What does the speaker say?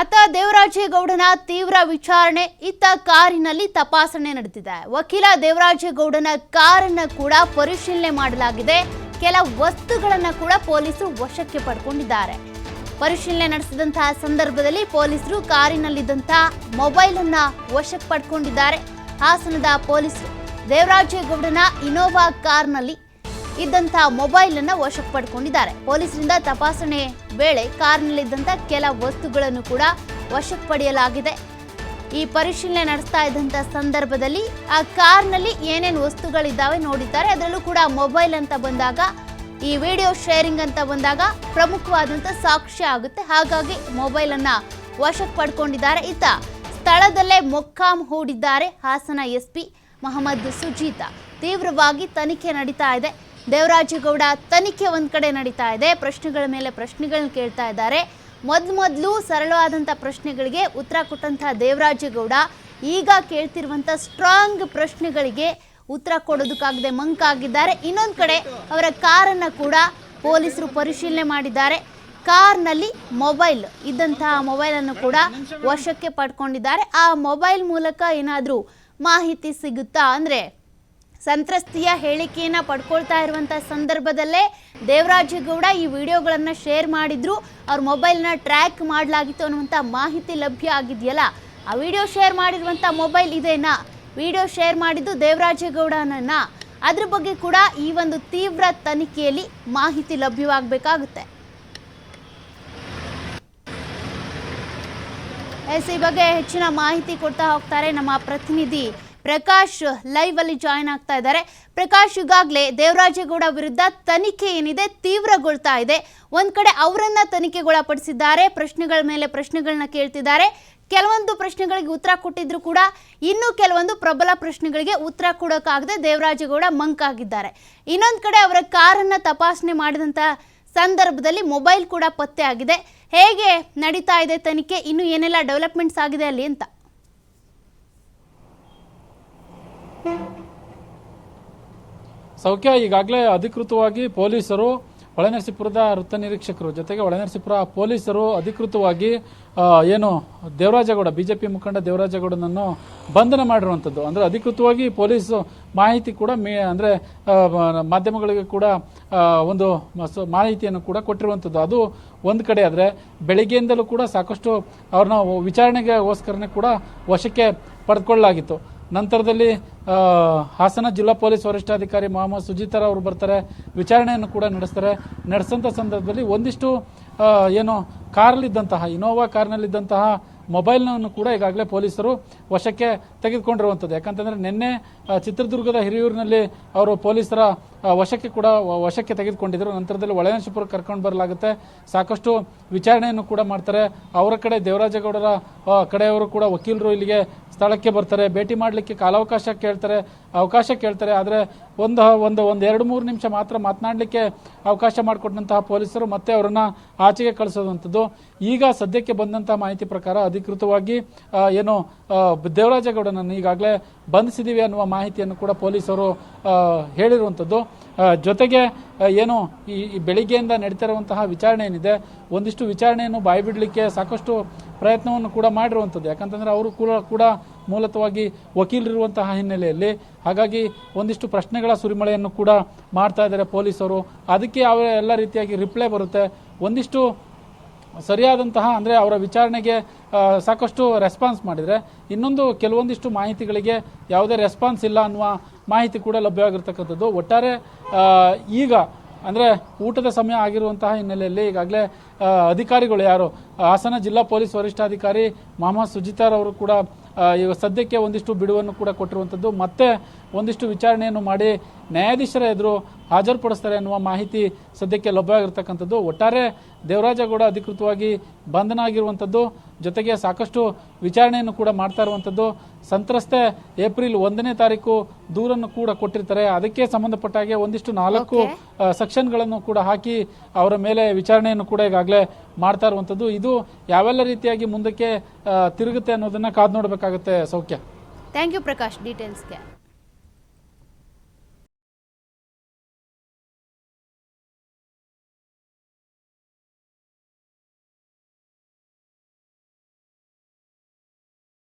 ಅತ್ತ ದೇವರಾಜೇಗೌಡನ ತೀವ್ರ ವಿಚಾರಣೆ, ಇತ್ತ ಕಾರಿನಲ್ಲಿ ತಪಾಸಣೆ ನಡೆದಿದೆ. ವಕೀಲ ದೇವರಾಜೇಗೌಡನ ಕಾರನ್ನು ಕೂಡ ಪರಿಶೀಲನೆ ಮಾಡಲಾಗಿದೆ. ಕೆಲ ವಸ್ತುಗಳನ್ನು ಕೂಡ ಪೊಲೀಸರು ವಶಕ್ಕೆ ಪಡ್ಕೊಂಡಿದ್ದಾರೆ. ಪರಿಶೀಲನೆ ನಡೆಸಿದಂತಹ ಸಂದರ್ಭದಲ್ಲಿ ಪೊಲೀಸರು ಕಾರಿನಲ್ಲಿದ್ದಂತಹ ಮೊಬೈಲ್ ಅನ್ನ ವಶಕ್ಕೆ ಪಡ್ಕೊಂಡಿದ್ದಾರೆ. ಹಾಸನದ ಪೊಲೀಸರು ದೇವರಾಜೇಗೌಡನ ಇನೋವಾ ಕಾರ್ನಲ್ಲಿ ಇದ್ದಂಥ ಮೊಬೈಲ್ ಅನ್ನ ವಶಕ್ಕೆ ಪಡ್ಕೊಂಡಿದ್ದಾರೆ. ಪೊಲೀಸರಿಂದ ತಪಾಸಣೆ ವೇಳೆ ಕಾರ್ನಲ್ಲಿದ್ದಂಥ ಕೆಲ ವಸ್ತುಗಳನ್ನು ಕೂಡ ವಶಕ್ಕೆ ಪಡೆಯಲಾಗಿದೆ. ಈ ಪರಿಶೀಲನೆ ನಡೆಸ್ತಾ ಇದ್ದಂಥ ಸಂದರ್ಭದಲ್ಲಿ ಆ ಕಾರ್ನಲ್ಲಿ ಏನೇನು ವಸ್ತುಗಳಿದ್ದಾವೆ ನೋಡಿದ್ದಾರೆ. ಅದರಲ್ಲೂ ಕೂಡ ಮೊಬೈಲ್ ಅಂತ ಬಂದಾಗ, ಈ ವಿಡಿಯೋ ಶೇರಿಂಗ್ ಅಂತ ಬಂದಾಗ ಪ್ರಮುಖವಾದಂಥ ಸಾಕ್ಷ್ಯ ಆಗುತ್ತೆ. ಹಾಗಾಗಿ ಮೊಬೈಲ್ ಅನ್ನ ವಶಕ್ಕೆ ಪಡ್ಕೊಂಡಿದ್ದಾರೆ. ಇತ್ತ ಸ್ಥಳದಲ್ಲೇ ಮೊಕ್ಕಾಂ ಹೂಡಿದ್ದಾರೆ ಹಾಸನ ಎಸ್ಪಿ ಮೊಹಮ್ಮದ್ ಸುಜೀತ. ತೀವ್ರವಾಗಿ ತನಿಖೆ ನಡೀತಾ ಇದೆ. ದೇವರಾಜೇಗೌಡ ತನಿಖೆ ಒಂದು ಕಡೆ ನಡೀತಾ ಇದೆ. ಪ್ರಶ್ನೆಗಳ ಮೇಲೆ ಪ್ರಶ್ನೆಗಳನ್ನ ಕೇಳ್ತಾ ಇದ್ದಾರೆ. ಮೊದ್ಲು ಮೊದಲು ಸರಳವಾದಂಥ ಪ್ರಶ್ನೆಗಳಿಗೆ ಉತ್ತರ ಕೊಟ್ಟಂತಹ ದೇವರಾಜೇಗೌಡ, ಈಗ ಕೇಳ್ತಿರುವಂಥ ಸ್ಟ್ರಾಂಗ್ ಪ್ರಶ್ನೆಗಳಿಗೆ ಉತ್ತರ ಕೊಡೋದಕ್ಕಾಗದೆ ಮಂಕಾಗಿದ್ದಾರೆ ಇನ್ನೊಂದು ಕಡೆ ಅವರ ಕಾರನ್ನು ಕೂಡ ಪೊಲೀಸರು ಪರಿಶೀಲನೆ ಮಾಡಿದ್ದಾರೆ. ಕಾರ್ನಲ್ಲಿ ಮೊಬೈಲ್ ಇದ್ದಂತಹ ಮೊಬೈಲನ್ನು ಕೂಡ ವಶಕ್ಕೆ ಪಡ್ಕೊಂಡಿದ್ದಾರೆ. ಆ ಮೊಬೈಲ್ ಮೂಲಕ ಏನಾದರೂ ಮಾಹಿತಿ ಸಿಗುತ್ತಾ ಅಂದರೆ ಸಂತ್ರಸ್ತಿಯ ಹೇಳಿಕೆಯನ್ನು ಪಡ್ಕೊಳ್ತಾ ಇರುವಂಥ ಸಂದರ್ಭದಲ್ಲೇ ದೇವರಾಜೇಗೌಡ ಈ ವಿಡಿಯೋಗಳನ್ನು ಶೇರ್ ಮಾಡಿದ್ರು. ಅವ್ರ ಮೊಬೈಲ್ನ ಟ್ರ್ಯಾಕ್ ಮಾಡಲಾಗಿತ್ತು ಅನ್ನುವಂಥ ಮಾಹಿತಿ ಲಭ್ಯ ಆಗಿದೆಯಲ್ಲ? ಆ ವಿಡಿಯೋ ಶೇರ್ ಮಾಡಿರುವಂಥ ಮೊಬೈಲ್ ಇದೇನಾ? ವಿಡಿಯೋ ಶೇರ್ ಮಾಡಿದ್ದು ದೇವರಾಜೇಗೌಡನನ್ನ ಅದ್ರ ಬಗ್ಗೆ ಕೂಡ ಈ ಒಂದು ತೀವ್ರ ತನಿಖೆಯಲ್ಲಿ ಮಾಹಿತಿ ಲಭ್ಯವಾಗಬೇಕಾಗುತ್ತೆ. ಎಸ್, ಈ ಬಗ್ಗೆ ಹೆಚ್ಚಿನ ಮಾಹಿತಿ ಕೊಡ್ತಾ ಹೋಗ್ತಾರೆ ನಮ್ಮ ಪ್ರತಿನಿಧಿ. ಪ್ರಕಾಶ್ ಲೈವ್ ಅಲ್ಲಿ ಜಾಯ್ನ್ ಆಗ್ತಾ ಇದ್ದಾರೆ. ಪ್ರಕಾಶ್ ಈಗಾಗಲೇ ದೇವರಾಜೇಗೌಡ ವಿರುದ್ಧ ತನಿಖೆ ಏನಿದೆ ತೀವ್ರಗೊಳ್ತಾ ಇದೆ. ಒಂದ್ ಕಡೆ ಅವರನ್ನ ತನಿಖೆಗೊಳಪಡಿಸಿದ್ದಾರೆ, ಪ್ರಶ್ನೆಗಳ ಮೇಲೆ ಪ್ರಶ್ನೆಗಳನ್ನ ಕೇಳ್ತಿದ್ದಾರೆ. ಕೆಲವೊಂದು ಪ್ರಶ್ನೆಗಳಿಗೆ ಉತ್ತರ ಕೊಟ್ಟಿದ್ರು ಕೂಡ ಇನ್ನೂ ಕೆಲವೊಂದು ಪ್ರಬಲ ಪ್ರಶ್ನೆಗಳಿಗೆ ಉತ್ತರ ಕೊಡೋಕ್ಕಾಗದೆ ದೇವರಾಜೇಗೌಡ ಮಂಕಾಗಿದ್ದಾರೆ ಇನ್ನೊಂದು ಕಡೆ ಅವರ ಕಾರನ್ನ ತಪಾಸಣೆ ಮಾಡಿದಂಥ ಸಂದರ್ಭದಲ್ಲಿ ಮೊಬೈಲ್ ಕೂಡ ಪತ್ತೆ ಆಗಿದೆ. ಹೇಗೆ ನಡೀತಾ ಇದೆ ತನಿಖೆ, ಇನ್ನು ಏನೆಲ್ಲ ಡೆವಲಪ್ಮೆಂಟ್ಸ್ ಆಗಿದೆ ಅಲ್ಲಿ ಅಂತ. ಸೌಖ್ಯ, ಈಗಾಗಲೇ ಅಧಿಕೃತವಾಗಿ ಪೊಲೀಸರು ಹೊಳೆನರಸೀಪುರದ ವೃತ್ತ ನಿರೀಕ್ಷಕರು, ಜೊತೆಗೆ ಹೊಳೆನರಸೀಪುರ ಪೊಲೀಸರು ಅಧಿಕೃತವಾಗಿ ಏನು, ದೇವರಾಜಗೌಡ, ಬಿಜೆಪಿ ಮುಖಂಡ ದೇವರಾಜಗೌಡನನ್ನು ಬಂಧನ ಮಾಡಿರುವಂಥದ್ದು. ಅಂದರೆ ಅಧಿಕೃತವಾಗಿ ಪೊಲೀಸ್ ಮಾಹಿತಿ ಕೂಡ ಮೇ, ಅಂದರೆ ಮಾಧ್ಯಮಗಳಿಗೆ ಕೂಡ ಒಂದು ಮಾಹಿತಿಯನ್ನು ಕೂಡ ಕೊಟ್ಟಿರುವಂಥದ್ದು. ಅದು ಒಂದು ಕಡೆ ಆದರೆ ಬೆಳಿಗ್ಗೆಯಿಂದಲೂ ಕೂಡ ಸಾಕಷ್ಟು ಅವ್ರನ್ನ ವಿಚಾರಣೆಗೆ ಕೂಡ ವಶಕ್ಕೆ ಪಡೆದುಕೊಳ್ಳಲಾಗಿತ್ತು. ನಂತರದಲ್ಲಿ ಹಾಸನ ಜಿಲ್ಲಾ ಪೊಲೀಸ್ ವರಿಷ್ಠಾಧಿಕಾರಿ ಮೊಹಮ್ಮದ್ ಸುಜಿತರ ಅವರು ಬರ್ತಾರೆ. ವಿಚಾರಣೆಯನ್ನು ಕೂಡ ನಡೆಸ್ತಾರೆ. ನಡೆಸಂತ ಸಂದರ್ಭದಲ್ಲಿ ಒಂದಿಷ್ಟು ಏನು ಕಾರಲ್ಲಿದ್ದಂತಹ, ಇನೋವಾ ಕಾರ್ನಲ್ಲಿದ್ದಂತಹ ಮೊಬೈಲ್ನನ್ನು ಕೂಡ ಈಗಾಗಲೇ ಪೊಲೀಸರು ವಶಕ್ಕೆ ತೆಗೆದುಕೊಂಡಿರುವಂಥದ್ದು. ಯಾಕಂತಂದರೆ ನಿನ್ನೆ ಚಿತ್ರದುರ್ಗದ ಹಿರಿಯೂರಿನಲ್ಲಿ ಅವರು ಪೊಲೀಸರ ವಶಕ್ಕೆ ಕೂಡ ವಶಕ್ಕೆ ತೆಗೆದುಕೊಂಡಿದ್ದರು. ನಂತರದಲ್ಲಿ ಒಳನಾಶಪುರ ಕರ್ಕೊಂಡು ಬರಲಾಗುತ್ತೆ. ಸಾಕಷ್ಟು ವಿಚಾರಣೆಯನ್ನು ಕೂಡ ಮಾಡ್ತಾರೆ. ಅವರ ಕಡೆ ದೇವರಾಜೇಗೌಡರ ಕಡೆಯವರು ಕೂಡ ವಕೀಲರು ಇಲ್ಲಿಗೆ ಸ್ಥಳಕ್ಕೆ ಬರ್ತಾರೆ, ಭೇಟಿ ಮಾಡಲಿಕ್ಕೆ ಕಾಲಾವಕಾಶ ಕೇಳ್ತಾರೆ, ಅವಕಾಶ ಕೇಳ್ತಾರೆ, ಆದರೆ ಒಂದು ಒಂದು ಒಂದು ಎರಡು, ಮೂರು ನಿಮಿಷ ಮಾತ್ರ ಮಾತನಾಡಲಿಕ್ಕೆ ಅವಕಾಶ ಮಾಡಿಕೊಟ್ಟಂತಹ ಪೊಲೀಸರು ಮತ್ತೆ ಅವರನ್ನು ಆಚೆಗೆ ಕಳಿಸೋದಂಥದ್ದು. ಈಗ ಸದ್ಯಕ್ಕೆ ಬಂದಂತಹ ಮಾಹಿತಿ ಪ್ರಕಾರ ಅಧಿಕೃತವಾಗಿ ಏನು ದೇವರಾಜಗೌಡನನ್ನು ಈಗಾಗಲೇ ಬಂಧಿಸಿದ್ದೀವಿ ಅನ್ನುವ ಮಾಹಿತಿಯನ್ನು ಕೂಡ ಪೊಲೀಸರು ಹೇಳಿರುವಂಥದ್ದು. ಜೊತೆಗೆ ಏನು, ಈ ಈ ಬೆಳಿಗ್ಗೆಯಿಂದ ನಡೀತಿರುವಂತಹ ವಿಚಾರಣೆ ಏನಿದೆ, ಒಂದಿಷ್ಟು ವಿಚಾರಣೆಯನ್ನು ಬಾಯ್ಬಿಡಲಿಕ್ಕೆ ಸಾಕಷ್ಟು ಪ್ರಯತ್ನವನ್ನು ಕೂಡ ಮಾಡಿರುವಂಥದ್ದು. ಯಾಕಂತಂದರೆ ಅವರು ಕೂಡ ಕೂಡ ಮೂಲತವಾಗಿ ವಕೀಲರಿರುವಂತಹ ಹಿನ್ನೆಲೆಯಲ್ಲಿ ಹಾಗಾಗಿ ಒಂದಿಷ್ಟು ಪ್ರಶ್ನೆಗಳ ಸುರಿಮಳೆಯನ್ನು ಕೂಡ ಮಾಡ್ತಾ ಇದ್ದಾರೆ ಪೊಲೀಸರು. ಅದಕ್ಕೆ ಅವರ ಎಲ್ಲ ರೀತಿಯಾಗಿ ರಿಪ್ಲೈ ಬರುತ್ತೆ. ಒಂದಿಷ್ಟು ಸರಿಯಾದಂತಹ, ಅಂದರೆ ಅವರ ವಿಚಾರಣೆಗೆ ಸಾಕಷ್ಟು ರೆಸ್ಪಾನ್ಸ್ ಮಾಡಿದರೆ ಇನ್ನೊಂದು ಕೆಲವೊಂದಿಷ್ಟು ಮಾಹಿತಿಗಳಿಗೆ ಯಾವುದೇ ರೆಸ್ಪಾನ್ಸ್ ಇಲ್ಲ ಅನ್ನುವ ಮಾಹಿತಿ ಕೂಡ ಲಭ್ಯವಾಗಿರ್ತಕ್ಕಂಥದ್ದು. ಒಟ್ಟಾರೆ ಈಗ ಅಂದರೆ ಊಟದ ಸಮಯ ಆಗಿರುವಂತಹ ಹಿನ್ನೆಲೆಯಲ್ಲಿ ಈಗಾಗಲೇ ಅಧಿಕಾರಿಗಳು ಯಾರು? ಹಾಸನ ಜಿಲ್ಲಾ ಪೊಲೀಸ್ ವರಿಷ್ಠಾಧಿಕಾರಿ ಮೊಹಮ್ಮದ್ ಸುಜಿತಾರ್ ಅವರು ಕೂಡ ಈಗ ಸದ್ಯಕ್ಕೆ ಒಂದಿಷ್ಟು ಬಿಡುವನ್ನು ಕೂಡ ಕೊಟ್ಟಿರುವಂಥದ್ದು ಮತ್ತೆ ಒಂದಿಷ್ಟು ವಿಚಾರಣೆಯನ್ನು ಮಾಡಿ ನ್ಯಾಯಾಧೀಶರ ಎದುರು ಹಾಜರುಪಡಿಸ್ತಾರೆ ಅನ್ನುವ ಮಾಹಿತಿ ಸದ್ಯಕ್ಕೆ ಲಭ್ಯವಾಗಿರ್ತಕ್ಕಂಥದ್ದು ಒಟ್ಟಾರೆ ದೇವರಾಜಗೌಡ ಅಧಿಕೃತವಾಗಿ ಬಂಧನ ಆಗಿರುವಂಥದ್ದು ಜೊತೆಗೆ ಸಾಕಷ್ಟು ವಿಚಾರಣೆಯನ್ನು ಕೂಡ ಮಾಡ್ತಾ ಇರುವಂಥದ್ದು. ಸಂತ್ರಸ್ತೆ ಏಪ್ರಿಲ್ ಒಂದನೇ ತಾರೀಕು ದೂರನ್ನು ಕೂಡ ಕೊಟ್ಟಿರ್ತಾರೆ. ಅದಕ್ಕೆ ಸಂಬಂಧಪಟ್ಟ ಹಾಗೆ ಒಂದಿಷ್ಟು ನಾಲ್ಕು ಸೆಕ್ಷನ್ಗಳನ್ನು ಕೂಡ ಹಾಕಿ ಅವರ ಮೇಲೆ ವಿಚಾರಣೆಯನ್ನು ಕೂಡ ಈಗಾಗಲೇ ಮಾಡ್ತಾ ಇರುವಂಥದ್ದು. ಇದು ಯಾವೆಲ್ಲ ರೀತಿಯಾಗಿ ಮುಂದಕ್ಕೆ ತಿರುಗುತ್ತೆ ಅನ್ನೋದನ್ನ ಕಾದು ನೋಡಬೇಕಾಗುತ್ತೆ ಸೌಖ್ಯ. Thank you Prakash ಡೀಟೇಲ್ಸ್ಗೆ